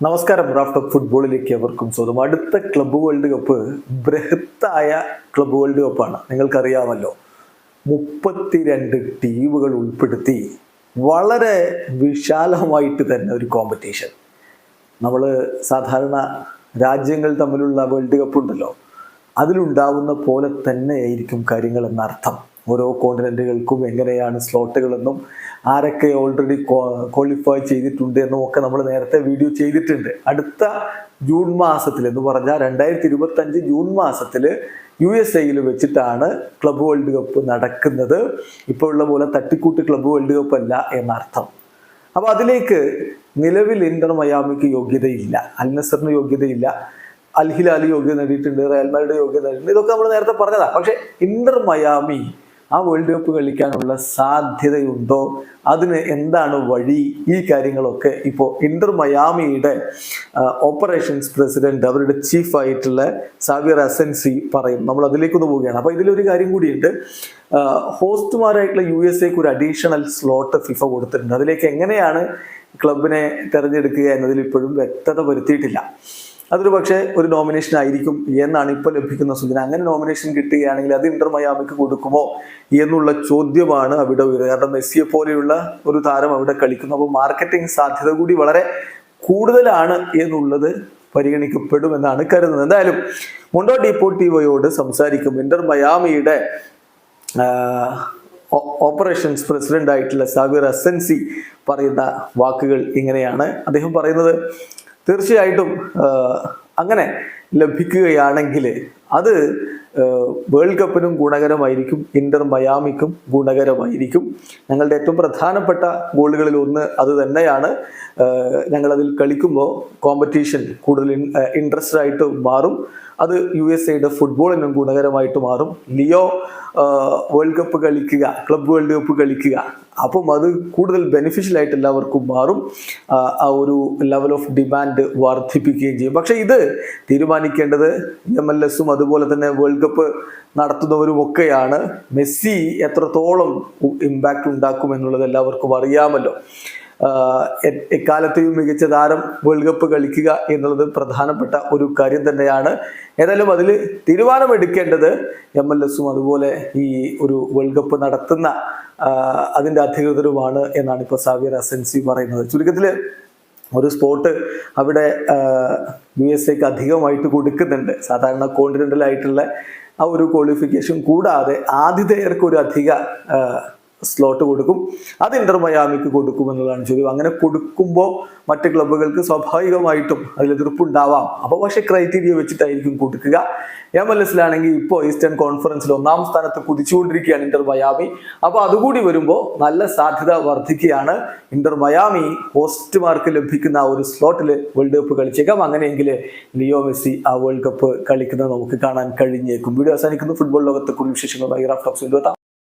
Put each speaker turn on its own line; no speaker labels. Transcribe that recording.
നമസ്കാരം. ഓഫ് ഫുട്ബോളിലേക്ക് അവർക്കും സ്വന്തം അടുത്ത ക്ലബ്ബ് വേൾഡ് കപ്പ് ബൃഹത്തായ ക്ലബ്ബ് വേൾഡ് കപ്പാണ്. നിങ്ങൾക്കറിയാമല്ലോ മുപ്പത്തിരണ്ട് ടീമുകൾ ഉൾപ്പെടുത്തി വളരെ വിശാലമായിട്ട് തന്നെ ഒരു കോമ്പറ്റീഷൻ നമ്മൾ സാധാരണ രാജ്യങ്ങൾ തമ്മിലുള്ള വേൾഡ് കപ്പ് ഉണ്ടല്ലോ അതിലുണ്ടാവുന്ന പോലെ തന്നെയായിരിക്കും കാര്യങ്ങൾ എന്നർത്ഥം ഓരോ കോണ്ടിനെന്റുകൾക്കും എങ്ങനെയാണ് സ്ലോട്ടുകളെന്നും ആരൊക്കെ ഓൾറെഡി ക്വാളിഫൈ ചെയ്തിട്ടുണ്ട് എന്നും ഒക്കെ നമ്മൾ നേരത്തെ വീഡിയോ ചെയ്തിട്ടുണ്ട്. അടുത്ത ജൂൺ മാസത്തിൽ എന്ന് പറഞ്ഞാൽ രണ്ടായിരത്തി ഇരുപത്തഞ്ച് ജൂൺ മാസത്തിൽ യു എസ് എയിൽ വെച്ചിട്ടാണ് ക്ലബ് വേൾഡ് കപ്പ് നടക്കുന്നത്. ഇപ്പോൾ ഉള്ള പോലെ തട്ടിക്കൂട്ട് ക്ലബ് വേൾഡ് കപ്പ് അല്ല എന്നർത്ഥം. അപ്പോൾ അതിലേക്ക് നിലവിൽ ഇന്റർ മയാമിക്ക് യോഗ്യതയില്ല. അൽ നസറിന് യോഗ്യതയില്ല. അൽ ഹിലാലി യോഗ്യത നേടിയിട്ടുണ്ട്. റയൽ മാഡ്രിഡ് യോഗ്യത നേടിയിട്ടുണ്ട്. ഇതൊക്കെ നമ്മൾ നേരത്തെ പറഞ്ഞതാണ് പക്ഷേ ഇന്റർ മയാമി ആ വേൾഡ് കപ്പ് കളിക്കാനുള്ള സാധ്യതയുണ്ടോ? അതിന് എന്താണ് വഴി? ഈ കാര്യങ്ങളൊക്കെ ഇപ്പോൾ ഇന്റർ മയാമിയുടെ ഓപ്പറേഷൻസ് പ്രസിഡന്റ് അവരുടെ ചീഫ് ആയിട്ടുള്ള സാവിയർ അസൻസി പറയും. നമ്മൾ അതിലേക്കൊന്ന് പോവുകയാണ്. അപ്പോൾ ഇതിലൊരു കാര്യം കൂടിയുണ്ട്. ഹോസ്റ്റുമാരായിട്ടുള്ള യു എസ് എക്ക് ഒരു അഡീഷണൽ സ്ലോട്ട് ഫിഫ കൊടുത്തിട്ടുണ്ട്. അതിലേക്ക് എങ്ങനെയാണ് ക്ലബിനെ തിരഞ്ഞെടുക്കുക എന്നതിൽ ഇപ്പോഴും വ്യക്തത വരുത്തിയിട്ടില്ല. അതൊരു പക്ഷേ ഒരു നോമിനേഷൻ ആയിരിക്കും എന്നാണ് ഇപ്പോൾ ലഭിക്കുന്ന സൂചന. അങ്ങനെ നോമിനേഷൻ കിട്ടുകയാണെങ്കിൽ അത് ഇന്റർ മയാമിക്ക് കൊടുക്കുമോ എന്നുള്ള ചോദ്യമാണ് അവിടെ ഉയരുന്നത്. കാരണം മെസ്സിയെ പോലെയുള്ള ഒരു താരം അവിടെ കളിക്കുന്നു. അപ്പോൾ മാർക്കറ്റിംഗ് സാധ്യത കൂടി വളരെ കൂടുതലാണ് എന്നുള്ളത് പരിഗണിക്കപ്പെടുമെന്നാണ് കരുതുന്നത്. എന്തായാലും മൊണ്ടോ ഡിപ്പോട്ടീവയോട് സംസാരിക്കും. ഇന്റർ മയാമിയുടെ ഓപ്പറേഷൻസ് പ്രസിഡന്റ് ആയിട്ടുള്ള സാബിർ അസൻസി പറയുന്ന വാക്കുകൾ ഇങ്ങനെയാണ്. അദ്ദേഹം പറയുന്നത് തീർച്ചയായിട്ടും അങ്ങനെ ലഭിക്കുകയാണെങ്കിൽ അത് വേൾഡ് കപ്പിനും ഗുണകരമായിരിക്കും ഇന്റർ മയാമിക്കും ഗുണകരമായിരിക്കും. ഞങ്ങളുടെ ഏറ്റവും പ്രധാനപ്പെട്ട ഗോളുകളിൽ ഒന്ന് അത് തന്നെയാണ്. ഞങ്ങളതിൽ കളിക്കുമ്പോൾ കോമ്പറ്റീഷൻ കൂടുതൽ ഇൻട്രസ്റ്റഡ് ആയിട്ട് മാറും. അത് യു എസ് എയുടെ ഫുട്ബോളിനും ഗുണകരമായിട്ട് മാറും. ലിയോ വേൾഡ് കപ്പ് കളിക്കുക ക്ലബ് വേൾഡ് കപ്പ് കളിക്കുക അപ്പം അത് കൂടുതൽ ബെനിഫിഷ്യൽ ആയിട്ട് എല്ലാവർക്കും മാറും. ആ ഒരു ലെവൽ ഓഫ് ഡിമാൻഡ് വർദ്ധിപ്പിക്കുകയും ചെയ്യും. പക്ഷേ ഇത് തീരുമാനിക്കേണ്ടത് എം എൽ എസും അതുപോലെ തന്നെ വേൾഡ് കപ്പ് നടത്തുന്നവരും ഒക്കെയാണ് മെസ്സി എത്രത്തോളം ഇമ്പാക്റ്റ് ഉണ്ടാക്കും എന്നുള്ളത് എല്ലാവർക്കും അറിയാമല്ലോ. എക്കാലത്തെയും മികച്ച താരം വേൾഡ് കപ്പ് കളിക്കുക എന്നുള്ളത് പ്രധാനപ്പെട്ട ഒരു കാര്യം തന്നെയാണ്. ഏതായാലും അതിൽ തീരുമാനമെടുക്കേണ്ടത് എം എൽ എസും അതുപോലെ ഈ ഒരു വേൾഡ് കപ്പ് നടത്തുന്ന അതിന്റെ അധികൃതരുമാണ് എന്നാണ് ഇപ്പോൾ സാവിയർ അസൻസി പറയുന്നത്. ചുരുക്കത്തിൽ ഒരു സ്പോട്ട് അവിടെ യു എസ് എക്ക് അധികമായിട്ട് കൊടുക്കുന്നുണ്ട്. സാധാരണ കോണ്ടിനെന്റലായിട്ടുള്ള ആ ഒരു ക്വാളിഫിക്കേഷൻ കൂടാതെ ആതിഥേയർക്ക് ഒരു അധിക സ്ലോട്ട് കൊടുക്കും. അത് ഇന്റർ മയാമിക്ക് കൊടുക്കും എന്നുള്ളതാണ് ചോദ്യം. അങ്ങനെ കൊടുക്കുമ്പോൾ മറ്റ് ക്ലബ്ബുകൾക്ക് സ്വാഭാവികമായിട്ടും അതിൽ എതിർപ്പുണ്ടാവാം. അപ്പോൾ പക്ഷേ ക്രൈറ്റീരിയ വെച്ചിട്ടായിരിക്കും കൊടുക്കുക. എം എൽ എസിലാണെങ്കിൽ ഇപ്പോൾ ഈസ്റ്റേൺ കോൺഫറൻസിൽ ഒന്നാം സ്ഥാനത്ത് കുതിച്ചുകൊണ്ടിരിക്കുകയാണ് ഇന്റർ മയാമി അപ്പോൾ അതുകൂടി വരുമ്പോൾ നല്ല സാധ്യത വർദ്ധിക്കുകയാണ് ഇന്റർ മയാമി ഹോസ്റ്റ്മാർക്ക് ലഭിക്കുന്ന ആ ഒരു സ്ലോട്ടിൽ വേൾഡ് കപ്പ് കളിച്ചേക്കാം. അങ്ങനെയെങ്കിൽ ലിയോ മെസ്സി ആ വേൾഡ് കപ്പ് കളിക്കുന്നത് നമുക്ക് കാണാൻ കഴിഞ്ഞേക്കും. വീഡിയോ അവസാനിക്കുന്നു. ഫുട്ബോൾ ലോകത്തെ കൂടുതൽ വിശേഷങ്ങളുമായി റാഫ്റ്റോക്സ്